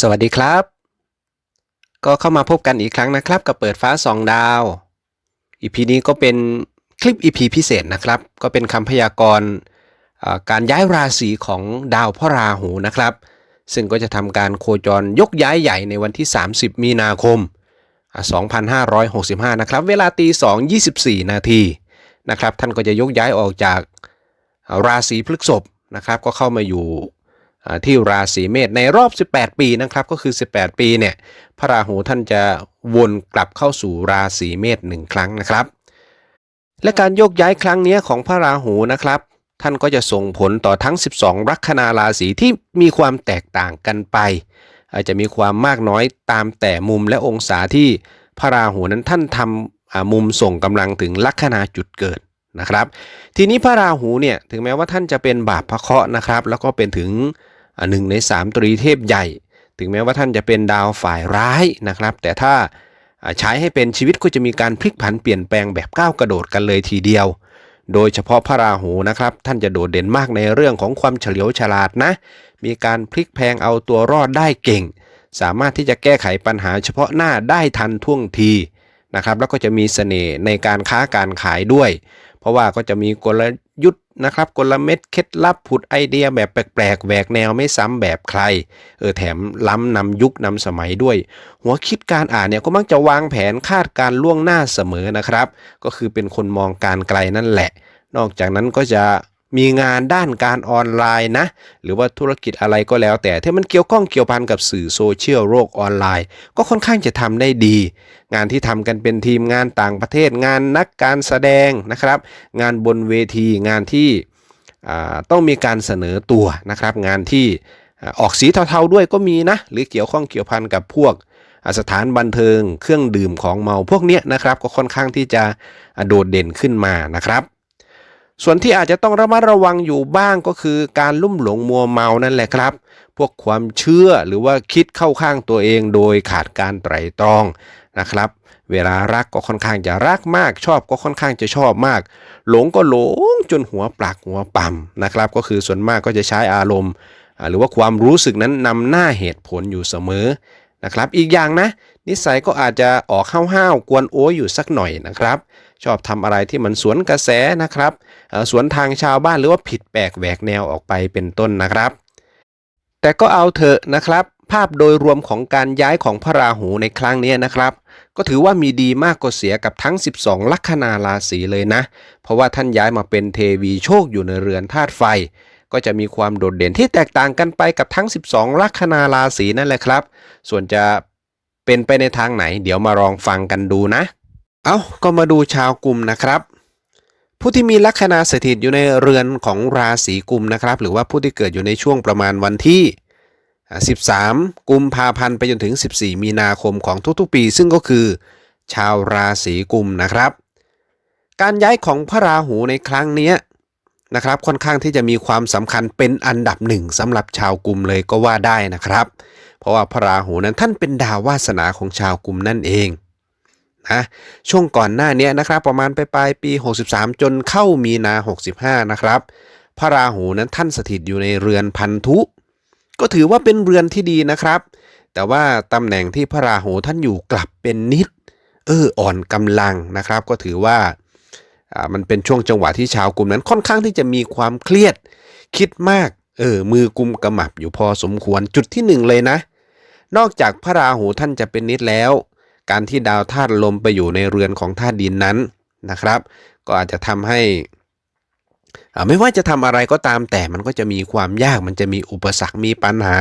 สวัสดีครับ ก็เข้ามาพบกันอีกครั้งนะครับ กับเปิดฟ้าสองดาว EP นี้ก็เป็นคลิป EP พิเศษนะครับ ก็เป็นคำพยากรณ์การย้ายราศีของดาวพระราหูนะครับ ซึ่งก็จะทำการโคจรยกย้ายใหญ่ในวันที่ 30 มีนาคมอ่า2565 นะครับ เวลาตี2 24 นาทีนะครับ ท่านก็จะยกย้ายออกจากราศีพฤษภนะครับ ก็เข้ามาอยู่ ที่ราศีเมษในรอบ 18 ปีนะครับก็คือ 18 ปีเนี่ยพระราหูท่านจะวนกลับเข้าสู่ราศีเมษหนึ่งครั้งนะครับ และการโยกย้ายครั้งนี้ของพระราหูนะครับ ท่านก็จะส่งผลต่อทั้ง 12 ลัคนาราศีที่มีความแตกต่างกันไป อาจจะมีความมากน้อยตามแต่มุมและองศาที่พระราหูนั้นท่านทำมุมส่งกำลังถึงลัคนาจุดเกิดนะครับ ทีนี้พระราหูเนี่ยถึงแม้ว่าท่านจะเป็นบาปพระเคราะห์นะครับ แล้วก็เป็นถึง หนึ่งในสามตรีเทพใหญ่ ถึงแม้ว่าท่านจะเป็นดาวฝ่ายร้ายนะครับ แต่ถ้าใช้ให้เป็นชีวิตก็จะมีการพลิกผันเปลี่ยนแปลงแบบก้าวกระโดดกันเลยทีเดียว โดยเฉพาะพระราหูนะครับ ท่านจะโดดเด่นมากในเรื่องของความเฉลียวฉลาดนะ มีการพลิกแพงเอาตัวรอดได้เก่ง สามารถที่จะแก้ไขปัญหาเฉพาะหน้าได้ทันท่วงทีนะครับ แล้วก็จะมีเสน่ห์ในการค้าการขายด้วย เพราะว่าก็จะมีกล ยุทธ์นะครับกลเม็ดเคล็ดลับผุดไอเดียแบบแปลกๆแหวกแนวไม่ซ้ำแบบใคร เออแถมล้ำนำยุคนำสมัยด้วย หัวคิดการอ่านเนี่ยก็มักจะวางแผนคาดการล่วงหน้าเสมอนะครับ ก็คือเป็นคนมองการไกลนั่นแหละ นอกจากนั้นก็จะ มีงานด้านการออนไลน์นะ หรือว่าธุรกิจอะไรก็แล้ว แต่ที่มันเกี่ยวข้องเกี่ยวพันกับสื่อโซเชียลโลกออนไลน์ ก็ค่อนข้างจะทำได้ดี งานที่ทำกันเป็นทีมงานต่างประเทศ งานนักการแสดงนะครับ งานบนเวทีงานที่ต้องมีการเสนอตัวนะครับ งานที่ออกสีเทาๆด้วยก็มีนะ หรือเกี่ยวข้องเกี่ยวพันกับพวกอ่าสถานบันเทิงเครื่องดื่มของเมาพวกเนี้ยนะครับ ก็ค่อนข้างที่จะโดดเด่นขึ้นมานะครับ ส่วนที่อาจจะต้องระมัดระวังอยู่บ้างก็คือการลุ่มหลงมัวเมานั่นแหละครับ พวกความเชื่อหรือว่าคิดเข้าข้างตัวเองโดยขาดการไตร่ตรองนะครับ เวลารักก็ค่อนข้างจะรักมาก ชอบก็ค่อนข้างจะชอบมาก หลงก็หลงจนหัวปลักหัวปั่มนะครับ ก็คือส่วนมากก็จะใช้อารมณ์ หรือว่าความรู้สึกนั้นนำหน้าเหตุผลอยู่เสมอนะครับ อีกอย่างนะ นิสัยก็อาจจะออกห้าวๆกวนโอ้ยอยู่สักหน่อยนะครับ ชอบทำอะไรที่มันสวนกระแสนะครับ สวนทางชาวบ้านหรือว่าผิดแปลกแหวกแนวออกไปเป็นต้นนะครับ แต่ก็เอาเถอะนะครับ ภาพโดยรวมของการย้ายของพระราหูในครั้งนี้นะครับ ก็ถือว่ามีดีมากกว่าเสียกับทั้ง 12 ลัคนาราศีเลยนะ เพราะว่าท่านย้ายมาเป็นเทวีโชคอยู่ในเรือนธาตุไฟ ก็จะมีความโดดเด่นที่แตกต่างกันไปกับทั้ง 12 ลัคนาราศีนั่นแหละครับ ส่วนจะเป็นไปในทางไหน เดี๋ยวมาลองฟังกันดูนะ เอาก็มาดูชาวกลุ่มนะครับ ผู้ที่มีลัคนาสถิตอยู่ในเรือนของราศีกุมนะครับ หรือว่าผู้ที่เกิดอยู่ในช่วงประมาณวันที่ 13 กุมภาพันธ์ไปจนถึง 14 มีนาคมของทุกๆปี ซึ่งก็คือ ชาวราศีกุมนะครับ การย้ายของพระราหูในครั้งนี้นะครับค่อนข้างที่จะมีความสำคัญเป็นอันดับหนึ่งสำหรับชาวกุมเลยก็ว่าได้นะครับ เพราะว่าพระราหูนั้นท่านเป็นดาววาสนาของชาวกุมนั่นเอง นะช่วงก่อนหน้านี้นะครับ ประมาณไปปลายปี 63 จนเข้ามีนา 65 นะครับ พระราหูนั้นท่านสถิตอยู่ในเรือนพันธุ ก็ถือว่าเป็นเรือนที่ดีนะครับ แต่ว่าตำแหน่งที่พระราหูท่านอยู่กลับเป็นนิด เอออ่อนกำลังนะครับ ก็ถือว่าอ่ามันเป็นช่วงจังหวะที่ชาวกลุ่มนั้นค่อนข้างที่จะมีความเครียด คิดมากเออมือกุมกระหมับอยู่พอสมควรจุดที่หนึ่งเลยนะ นอกจากพระราหูท่านจะเป็นนิดแล้ว การที่ดาวธาตุลมไปอยู่ในเรือนของธาตุดินนั้นนะครับ ก็อาจจะทำให้อ่าไม่ว่าจะทำอะไรก็ตามแต่มันก็จะมีความยากมันจะมีอุปสรรคมีปัญหา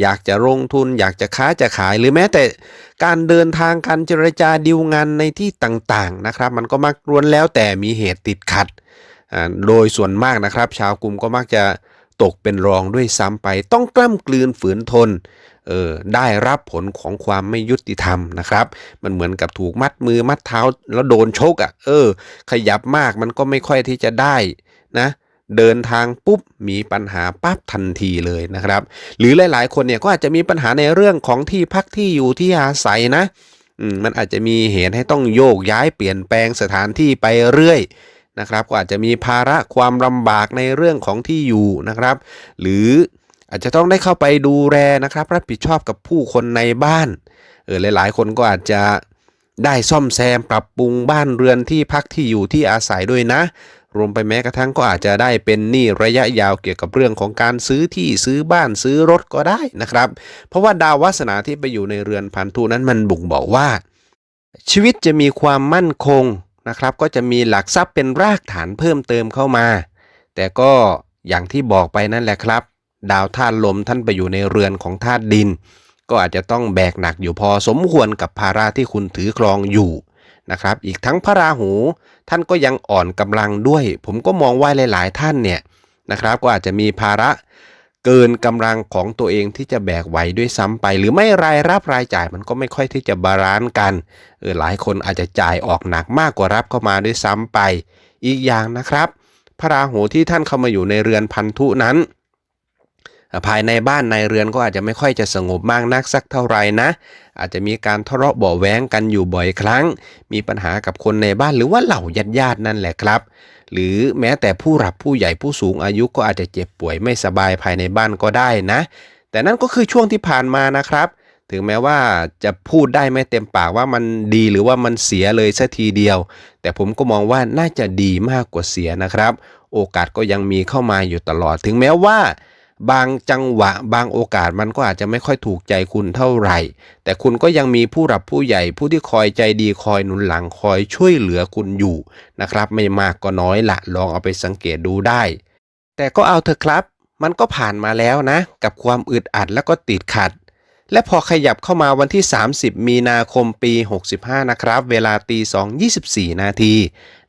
อยากจะลงทุน อยากจะค้าจะขายหรือแม้แต่การเดินทางการเจรจาดีลงานในที่ต่างๆนะครับ มันก็มักล้วนแล้วแต่มีเหตุติดขัดอ่าโดยส่วนมากนะครับ ชาวกลุ่มก็มักจะ ตกเป็นรองด้วยซ้ำไป ต้องกล้ำกลืนฝืนทนเออได้รับผลของความไม่ยุติธรรมนะครับ มันเหมือนกับถูกมัดมือมัดเท้าแล้วโดนชกอะ่ะ เออ ขยับมากมันก็ไม่ค่อยที่จะได้นะเดินทางปุ๊บมีปัญหาปั๊บทันทีเลยนะครับ หรือหลาย ๆ คนเนี่ยก็อาจจะมีปัญหาในเรื่องของที่พักที่อยู่ที่อาศัยนะมันอาจจะมีเหตุให้ต้องโยกย้ายเปลี่ยนแปลงสถานที่ไปเรื่อย นะครับก็อาจจะมีภาระความลำบากในเรื่องของที่อยู่นะครับ หรืออาจจะต้องได้เข้าไปดูแลนะครับ รับผิดชอบกับผู้คนในบ้านเออหลาย ๆ คนก็อาจจะได้ซ่อมแซมปรับปรุงบ้านเรือนที่พักที่อยู่ที่อาศัยด้วยนะ รวมไปแม้กระทั่งก็อาจจะได้เป็นหนี้ระยะยาวเกี่ยวกับเรื่องของการซื้อที่ซื้อบ้านซื้อรถก็ได้นะครับ เพราะว่าดาววาสนาที่ไปอยู่ในเรือนพันธุนั้นมันบ่งบอกว่า ชีวิตจะมีความมั่นคง นะครับ ก็จะมีหลักทรัพย์เป็นรากฐานเพิ่มเติมเข้ามา แต่ก็อย่างที่บอกไปนั่นแหละครับ ดาวธาตุลมท่านไปอยู่ในเรือนของธาตุดิน ก็อาจจะต้องแบกหนักอยู่พอสมควรกับภาระที่คุณถือครองอยู่นะครับ อีกทั้งพระราหูท่านก็ยังอ่อนกำลังด้วย ผมก็มองว่าหลาย ๆ ท่านเนี่ยนะครับ ก็อาจจะมีภาระ เกินกำลังของตัวเองที่จะแบกไหวด้วยซ้ำไป หรือไม่รายรับรายจ่ายมันก็ไม่ค่อยที่จะบาลานซ์กันเออหลายคนอาจจะจ่ายออกหนักมากกว่ารับเข้ามาด้วยซ้ำไป อีกอย่างนะครับ พระราหูที่ท่านเข้ามาอยู่ในเรือนพันธุนั้น ภายในบ้านในเรือนก็อาจจะไม่ค่อยจะสงบมากนักสักเท่าไหร่นะ อาจจะมีการทะเลาะเบาะแว้งกันอยู่บ่อยครั้ง มีปัญหากับคนในบ้านหรือว่าเหล่าญาติญาติๆนั่นแหละครับ หรือแม้แต่ผู้หลับผู้ใหญ่ผู้สูงอายุก็อาจจะเจ็บป่วยไม่สบายภายในบ้านก็ได้นะ แต่นั่นก็คือช่วงที่ผ่านมานะครับ ถึงแม้ว่าจะพูดได้ไม่เต็มปากว่ามันดีหรือว่ามันเสียเลยสัทีเดียว แต่ผมก็มองว่าน่าจะดีมากกว่าเสียนะครับ โอกาสก็ยังมีเข้ามาอยู่ตลอด ถึงแม้ว่า บางจังหวะบางโอกาสมันก็อาจจะไม่ค่อยถูกใจคุณเท่าไหร่ แต่คุณก็ยังมีผู้รับผู้ใหญ่ผู้ที่คอยใจดีคอยหนุนหลังคอยช่วยเหลือคุณอยู่นะครับ ไม่มากก็น้อยละลองเอาไปสังเกตดูได้ แต่ก็เอาเถอะครับ มันก็ผ่านมาแล้วนะ กับความอึดอัดแล้วก็ติดขัด และพอขยับเข้ามาวันที่ 30 มีนาคมปี 65 นะครับ เวลาตี2 24 นาที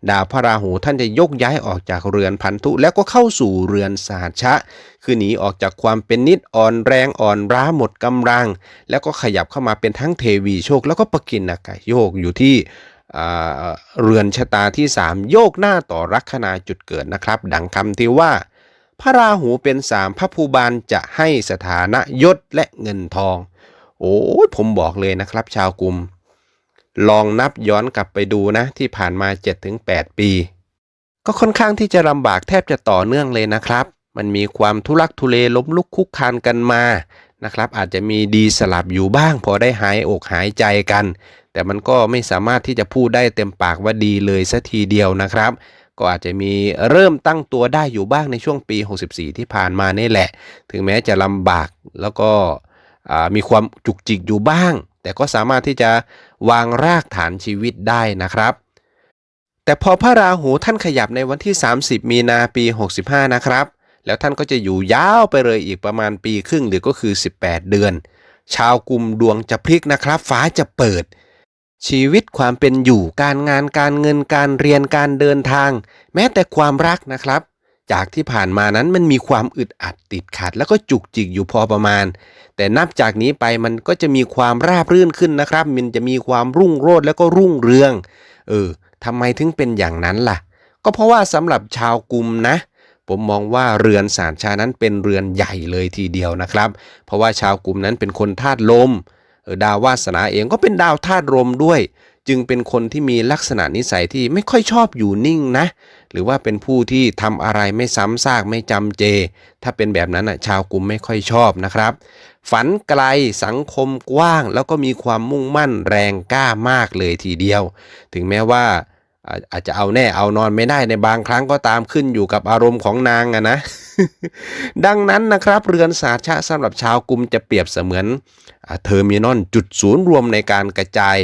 ดาวพระราหูท่านจะยกย้ายออกจากเรือนพันธุ แล้วก็เข้าสู่เรือนสหัชะ คือหนีออกจากความเป็นนิดอ่อนแรงอ่อนร้าหมดกำลัง แล้วก็ขยับเข้ามาเป็นทั้งเทวีโชค แล้วก็ปกินอากาศโยกอยู่ที่เรือนชะตาที่ 3 โยกหน้าต่อลัคนาจุดเกิดนะครับ ดังคำที่ว่า พระราหูเป็นสามพระภูบาลจะให้สถานะยศและเงินทอง โอ้ผมบอกเลยนะครับ ชาวกลุ่ม ลองนับย้อนกลับไปดูนะที่ผ่านมา 7-8 ปี ก็ค่อนข้างที่จะลำบากแทบจะต่อเนื่องเลยนะครับ มันมีความทุลักทุเลล้มลุกคุกคานกันมานะครับ อาจจะมีดีสลับอยู่บ้าง พอได้หายอกหายใจกัน แต่มันก็ไม่สามารถที่จะพูดได้เต็มปากว่าดีเลยสัทีเดียวนะครับก็อาจจะมีเริ่มตั้งตัวได้อยู่บ้างในช่วงปี 64 ที่ผ่านมานี่แหละ ถึงแม้จะลำบากแล้วก็มีความจุกจิกอยู่บ้าง แต่ก็สามารถที่จะวางรากฐานชีวิตได้นะครับ แต่พอพระราหูท่านขยับในวันที่ 30 มีนาปี 65 นะครับ แล้วท่านก็จะอยู่ยาวไปเลยอีกประมาณปีครึ่งหรือก็คือ 18 เดือน ชาวกลุ่มดวงจะพลิกนะครับ ฟ้าจะเปิด ชีวิตความเป็นอยู่การงานการเงินการเรียนการเดินทาง แม้แต่ความรักนะครับ จากที่ผ่านมานั้นมันมีความอึดอัดติดขัด แล้วก็จุกจิกอยู่พอประมาณ แต่นับจากนี้ไปมันก็จะมีความราบรื่นขึ้นนะครับ มันจะมีความรุ่งโรจน์แล้วก็รุ่งเรือง เออทำไมถึงเป็นอย่างนั้นล่ะ ก็เพราะว่าสำหรับชาวกลุ่มนะ ผมมองว่าเรือนสารชานั้นเป็นเรือนใหญ่เลยทีเดียวนะครับ เพราะว่าชาวกลุ่มนั้นเป็นคนธาตุลมออดาววาสนาเองก็เป็นดาวธาตุลมด้วย จึงเป็นคนที่มีลักษณะนิสัยที่ไม่ค่อยชอบอยู่นิ่งนะ หรือว่าเป็นผู้ที่ทำอะไรไม่ซ้ำซากไม่จำเจ ถ้าเป็นแบบนั้นอะชาวกลุ่มไม่ค่อยชอบนะครับ ฝันไกลสังคมกว้าง แล้วก็มีความมุ่งมั่นแรงกล้ามากเลยทีเดียว ถึงแม้ว่าอาจจะเอาแน่เอานอนไม่ได้ในบางครั้งก็ตามขึ้นอยู่กับอารมณ์ของนางอะนะ ดังนั้นนะครับ เรือนสาชะสำหรับชาวกลุ่มจะเปรียบเสมือนเทอร์มินอลจุดศูนย์รวมในการกระจาย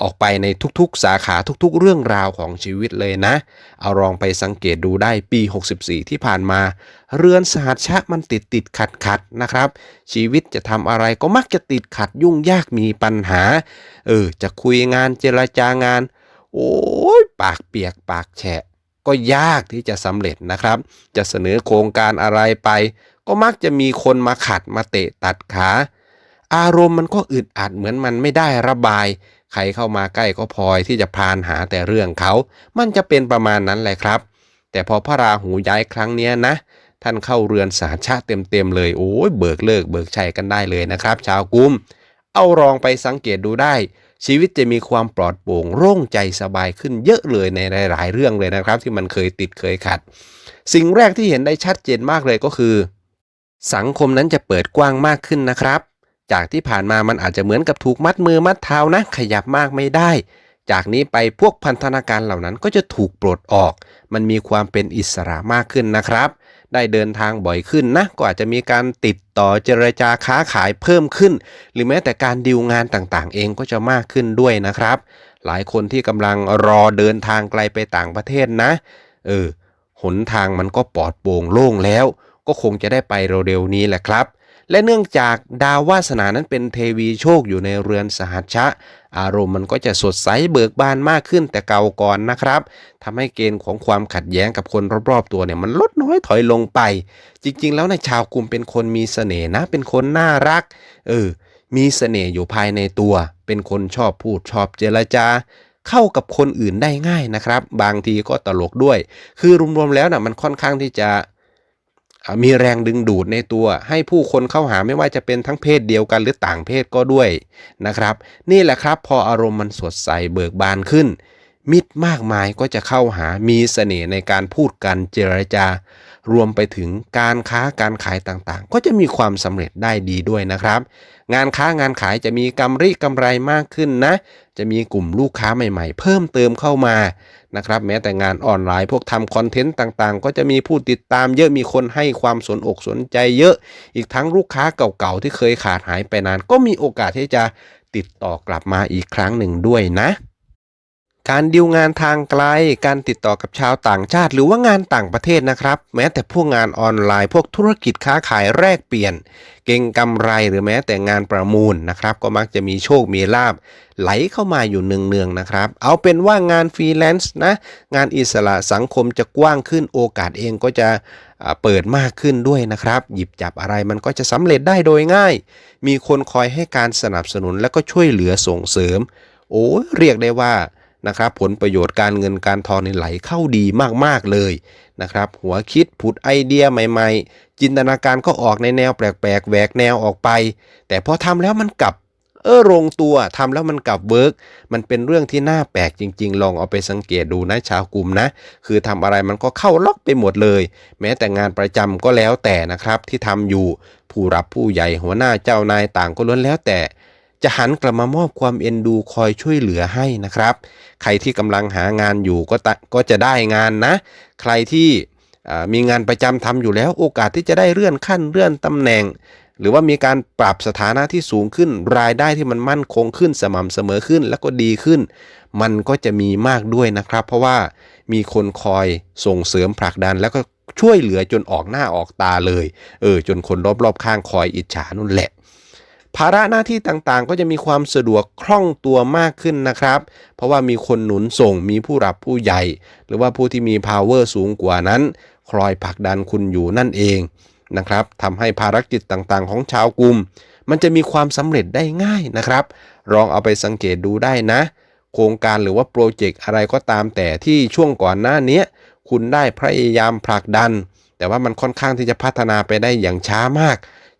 ออกไปในทุกๆ สาขาทุกๆ เรื่องราวของชีวิตเลยนะ เอาลองไปสังเกตดูได้ปี 64 ที่ผ่านมา เรือนสหัชชะมันติดติดขัดขัดนะครับ ชีวิตจะทำอะไรก็มักจะติดขัดยุ่งยากมีปัญหา เออ จะคุยงานเจรจางาน โอ้ยปากเปียกปากแฉะ ก็ยากที่จะสำเร็จนะครับ จะเสนอโครงการอะไรไป ก็มักจะมีคนมาขัดมาเตะตัดขาอารมณ์มันก็อึดอัดเหมือนมันไม่ได้ระบาย ใครเข้ามาใกล้ก็พลอยที่จะพานหาแต่เรื่องเขา มันจะเป็นประมาณนั้นแหละครับ แต่พอพระราหูย้ายครั้งนี้นะ ท่านเข้าเรือนสาชะเต็มๆเลยโอ้ยเบิกเลิกเบิกชัยกันได้เลยนะครับ ชาวกุม เอาลองไปสังเกตดูได้ ชีวิตจะมีความปลอดโปร่งโล่งใจสบายขึ้นเยอะเลยในหลายๆ เรื่องเลยนะครับ ที่มันเคยติดเคยขัด สิ่งแรกที่เห็นได้ชัดเจนมากเลยก็คือ สังคมนั้นจะเปิดกว้างมากขึ้นนะครับ จากที่ผ่านมามันอาจจะเหมือนกับถูกมัดมือมัดเท้านะ ขยับมากไม่ได้ จากนี้ไปพวกพันธนาการเหล่านั้นก็จะถูกปลดออก มันมีความเป็นอิสระมากขึ้นนะครับ ได้เดินทางบ่อยขึ้นนะ ก็อาจจะมีการติดต่อเจรจาค้าขายเพิ่มขึ้น หรือแม้แต่การดีลงานต่างๆ เองก็จะมากขึ้นด้วยนะครับ หลายคนที่กำลังรอเดินทางไกลไปต่างประเทศนะ เออ หนทางมันก็ปลอดโปร่งโล่งแล้ว ก็คงจะได้ไปเร็วๆนี้แหละครับ และเนื่องจากดาววาสนานั้นเป็นเทวีโชคอยู่ในเรือนสหัชชะ อารมณ์มันก็จะสดใสเบิกบานมากขึ้นแต่เก่าก่อนนะครับทำให้เกณฑ์ของความขัดแย้งกับคนรอบๆตัวเนี่ยมันลดน้อยถอยลงไป จริงๆ แล้วในชาวกลุ่มเป็นคนมีเสน่ห์นะ เป็นคนน่ารัก เออ มีเสน่ห์อยู่ภายในตัว เป็นคนชอบพูดชอบเจรจาเข้ากับคนอื่นได้ง่ายนะครับ บางทีก็ตลกด้วย คือรวมๆแล้วนะมันค่อนข้างที่จะ มีแรงดึงดูดในตัว ให้ผู้คนเข้าหาไม่ว่าจะเป็นทั้งเพศเดียวกันหรือต่างเพศก็ด้วยนะครับ นี่แหละครับพออารมณ์มันสดใสเบิกบานขึ้น มิตรมากมายก็จะเข้าหามีเสน่ห์ในการพูดกันเจรจา รวมไปถึงการค้าการขายต่างๆ ก็จะมีความสำเร็จได้ดีด้วยนะครับ งานค้างานขายจะมีกำไรกำไรมากขึ้นนะ จะมีกลุ่มลูกค้าใหม่ ๆ เพิ่มเติมเข้ามา นะครับแม้แต่งานออนไลน์พวกทำคอนเทนต์ต่างๆ ก็จะมีผู้ติดตามเยอะมีคนให้ความสนอกสนใจเยอะ อีกทั้งลูกค้าเก่าๆที่เคยขาดหายไปนาน ก็มีโอกาสที่จะติดต่อกลับมาอีกครั้งหนึ่งด้วยนะ การดิวงานทางไกล การติดต่อกับชาวต่างชาติ หรือว่างานต่างประเทศนะครับ แม้แต่พวกงานออนไลน์ พวกธุรกิจค้าขายแลกเปลี่ยน เก่งกำไรหรือแม้แต่งานประมูลนะครับ ก็มักจะมีโชคมีลาบไหลเข้ามาอยู่เนืองๆนะครับ เอาเป็นว่างานฟรีแลนซ์นะ งานอิสระสังคมจะกว้างขึ้นโอกาสเองก็จะเปิดมากขึ้นด้วยนะครับ หยิบจับอะไรมันก็จะสำเร็จได้โดยง่าย มีคนคอยให้การสนับสนุนและก็ช่วยเหลือส่งเสริม โอ้เรียกได้ว่า นะครับผลประโยชน์การเงินการทองนี่ไหลเข้าดีมากๆเลยนะครับหัวคิดผุดไอเดียใหม่ ๆ จินตนาการก็ออกในแนวแปลกๆแหวกแนวออกไป แต่พอทำแล้วมันกลับเออลงตัวทำแล้วมันกลับเวิร์กมันเป็นเรื่องที่น่าแปลกจริง ๆ ลองเอาไปสังเกตดูนะชาวกลุ่มนะ คือทำอะไรมันก็เข้าล็อกไปหมดเลย แม้แต่งานประจำก็แล้วแต่นะครับที่ทำอยู่ผู้รับผู้ใหญ่หัวหน้าเจ้านายต่างก็ล้วนแล้วแต่ จะหันกลับมามอบความเอ็นดูคอยช่วยเหลือให้นะครับ ใครที่กำลังหางานอยู่ก็ก็จะได้งานนะ ใครที่มีงานประจำทำอยู่แล้วโอกาสที่จะได้เลื่อนขั้นเลื่อนตำแหน่ง หรือว่ามีการปรับสถานะที่สูงขึ้น รายได้ที่มันมั่นคงขึ้นสม่ำเสมอขึ้น แล้วก็ดีขึ้น มันก็จะมีมากด้วยนะครับ เพราะว่ามีคนคอยส่งเสริมผลักดันแล้วก็ช่วยเหลือจนออกหน้าออกตาเลย เออ จนคนรอบๆข้างคอยอิจฉานุ่นแหละ ภาระหน้าที่ต่างๆ ก็จะมีความสะดวกคล่องตัวมากขึ้นนะครับ เพราะว่ามีคนหนุนส่งมีผู้รับผู้ใหญ่ หรือว่าผู้ที่มี power สูงกว่านั้น คอยผลักดันคุณอยู่นั่นเองนะครับทำให้ภารกิจต่างๆ ของชาวกลุ่ม มันจะมีความสำเร็จได้ง่ายนะครับ ลองเอาไปสังเกตดูได้นะ โครงการหรือว่าโปรเจกต์อะไรก็ตามแต่ที่ช่วงก่อนหน้านี้คุณได้พยายามผลักดัน แต่ว่ามันค่อนข้างที่จะพัฒนาไปได้อย่างช้ามาก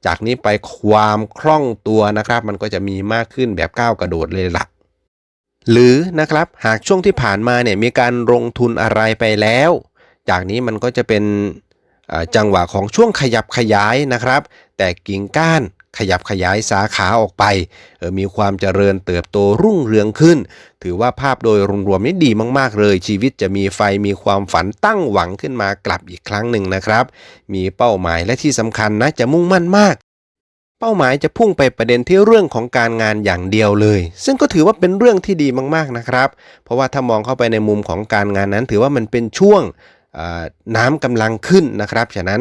จากนี้ไปความคล่องตัวนะครับ มันก็จะมีมากขึ้นแบบก้าวกระโดดเลยล่ะหรือนะครับหากช่วงที่ผ่านมาเนี่ยมีการลงทุนอะไรไปแล้ว จากนี้มันก็จะเป็นจังหวะของช่วงขยับขยายนะครับ แต่กิ่งก้าน ขยับขยายสาขาออกไปเออมีความเจริญเติบโตรุ่งเรืองขึ้น ถือว่าภาพโดยรวมๆนี่ดีมากๆเลย ชีวิตจะมีไฟมีความฝันตั้งหวังขึ้นมากลับอีกครั้งหนึ่งนะครับ มีเป้าหมายและที่สำคัญนะจะมุ่งมั่นมากเป้าหมายจะพุ่งไปประเด็นที่เรื่องของการงานอย่างเดียวเลย ซึ่งก็ถือว่าเป็นเรื่องที่ดีมากๆนะครับ เพราะว่าถ้ามองเข้าไปในมุมของการงานนั้น ถือว่ามันเป็นช่วงน้ำกำลังขึ้นนะครับ ฉะนั้น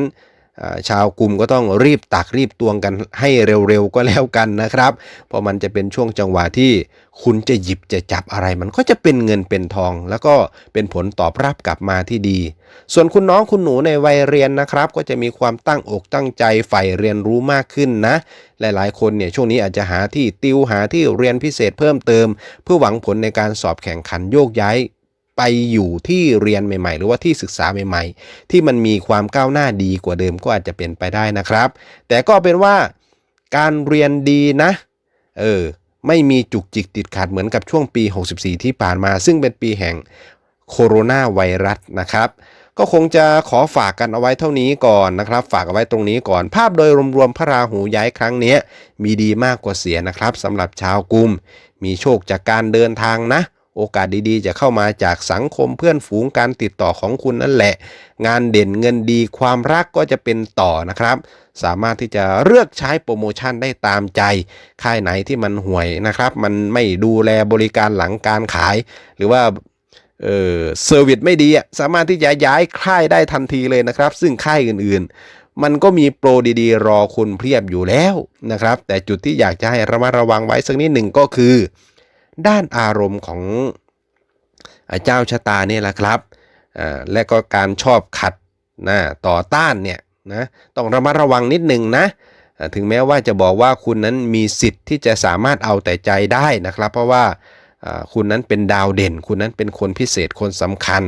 ชาวกลุ่มก็ต้องรีบตักรีบตวงกันให้เร็วๆก็แล้วกันนะครับ เพราะมันจะเป็นช่วงจังหวะที่คุณจะหยิบจะจับอะไร มันก็จะเป็นเงินเป็นทอง แล้วก็เป็นผลตอบรับกลับมาที่ดี ส่วนคุณน้องคุณหนูในวัยเรียนนะครับ ก็จะมีความตั้งอกตั้งใจใฝ่เรียนรู้มากขึ้นนะ หลายๆ คนเนี่ยช่วงนี้อาจจะหาที่ติวหาที่เรียนพิเศษเพิ่มเติม เพื่อหวังผลในการสอบแข่งขันโยกย้าย ไปอยู่ที่เรียนใหม่ๆ หรือว่าที่ศึกษาใหม่ ๆ ที่มันมีความก้าวหน้าดีกว่าเดิมก็อาจจะเป็นไปได้นะครับ แต่ก็เป็นว่าการเรียนดีนะ เออ ไม่มีจุกจิกติดขัดเหมือนกับช่วงปี 64 ที่ผ่านมา ซึ่งเป็นปีแห่งโคโรนาไวรัสนะครับ ก็คงจะขอฝากกันเอาไว้เท่านี้ก่อนนะครับ ฝากเอาไว้ตรงนี้ก่อน ภาพโดยรวมๆพระราหูย้ายครั้งนี้มีดีมากกว่าเสียนะครับสำหรับชาวกลุ่มมีโชคจากการเดินทางนะ โอกาสดีๆ จะเข้ามาจากสังคมเพื่อนฝูงการติดต่อของคุณนั่นแหละ งานเด่นเงินดีความรักก็จะเป็นต่อนะครับ สามารถที่จะเลือกใช้โปรโมชั่นได้ตามใจ ค่ายไหนที่มันห่วยนะครับ มันไม่ดูแลบริการหลังการขาย หรือว่าเออเซอร์วิสไม่ดีอะสามารถที่จะย้ายค่ายได้ทันทีเลยนะครับ ซึ่งค่ายอื่นๆ มันก็มีโปรดีๆ รอคุณเพียบอยู่แล้วนะครับ แต่จุดที่อยากจะให้ระมัดระวังไว้สักนิดหนึ่งก็คือ ด้านอารมณ์ของเจ้าชะตาเนี่ยแหละครับและก็การชอบขัดนะต่อต้านเนี่ยนะต้องระมัดระวังนิดหนึ่งนะถึงแม้ว่าจะบอกว่าคุณนั้นมีสิทธิ์ที่จะสามารถเอาแต่ใจได้นะครับ เพราะว่าอ่าคุณนั้นเป็นดาวเด่น คุณนั้นเป็นคนพิเศษคนสำคัญ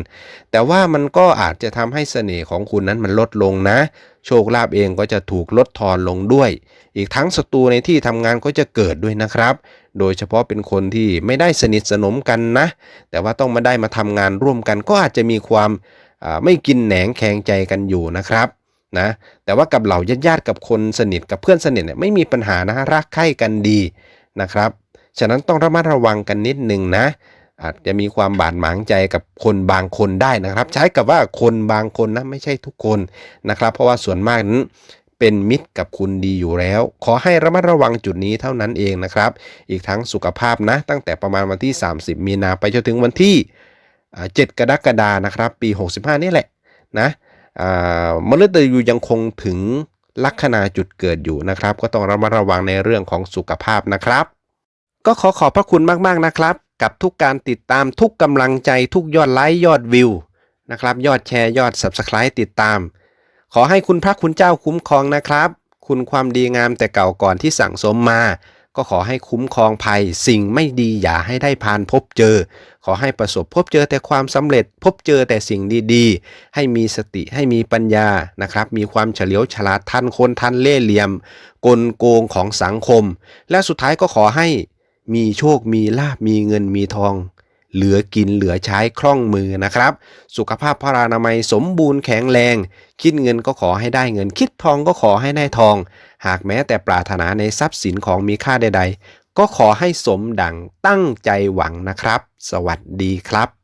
แต่ว่ามันก็อาจจะทำให้เสน่ห์ของคุณนั้นมันลดลงนะ โชคลาภเองก็จะถูกลดทอนลงด้วย อีกทั้งศัตรูในที่ทำงานก็จะเกิดด้วยนะครับ โดยเฉพาะเป็นคนที่ไม่ได้สนิทสนมกันนะ แต่ว่าต้องมาได้มาทำงานร่วมกัน ก็อาจจะมีความไม่กินแหนงแข็งใจกันอยู่นะครับนะแต่ว่ากับเหล่าญาติๆกับคนสนิทกับเพื่อนสนิทเนี่ยไม่มีปัญหานะรักใคร่กันดีนะครับ ฉะนั้นต้องระมัดระวังกันนิดนึงนะ อาจจะมีความบาดหมางใจกับคนบางคนได้นะครับ ใช้กับว่าคนบางคนนะไม่ใช่ทุกคนนะครับ เพราะว่าส่วนมากนั้น เป็นมิตรกับคุณดีอยู่แล้ว ขอให้ระมัดระวังจุดนี้เท่านั้นเองนะครับ อีกทั้งสุขภาพนะ ตั้งแต่ประมาณวันที่ 30 มีนาไปจนถึงวันที่7กรกฎานะครับ ปี 65 นี่แหละนะมฤตยูยังคงถึงลัคนาจุดเกิดอยู่นะครับ ก็ต้องระมัดระวังในเรื่องของสุขภาพนะครับ ก็ขอขอบพระคุณมากๆนะครับ กับทุกการติดตามทุกกำลังใจทุกยอดไลค์ยอดวิวนะครับ ยอดแชร์ยอด Subscribe ติดตาม ขอให้คุณพระคุณเจ้าคุ้มครองนะครับ คุณความดีงามแต่เก่าก่อนที่สั่งสมมา ก็ขอให้คุ้มครองภัย สิ่งไม่ดีอย่าให้ได้พานพบเจอ ขอให้ประสบพบเจอแต่ความสำเร็จ พบเจอแต่สิ่งดีๆ ให้มีสติให้มีปัญญานะครับ มีความเฉลียวฉลาดทันคนทันเล่เหลี่ยม กลโกงของสังคม และสุดท้ายก็ขอให้มีโชคมีลาบมีเงินมีทอง เหลือกินเหลือใช้คล่องมือนะครับ สุขภาพพรานามัยสมบูรณ์แข็งแรง คิดเงินก็ขอให้ได้เงิน คิดทองก็ขอให้ได้ทอง หากแม้แต่ปรารถนาในทรัพย์สินของมีค่าใด ๆ ก็ขอให้สมดังตั้งใจหวังนะครับ สวัสดีครับ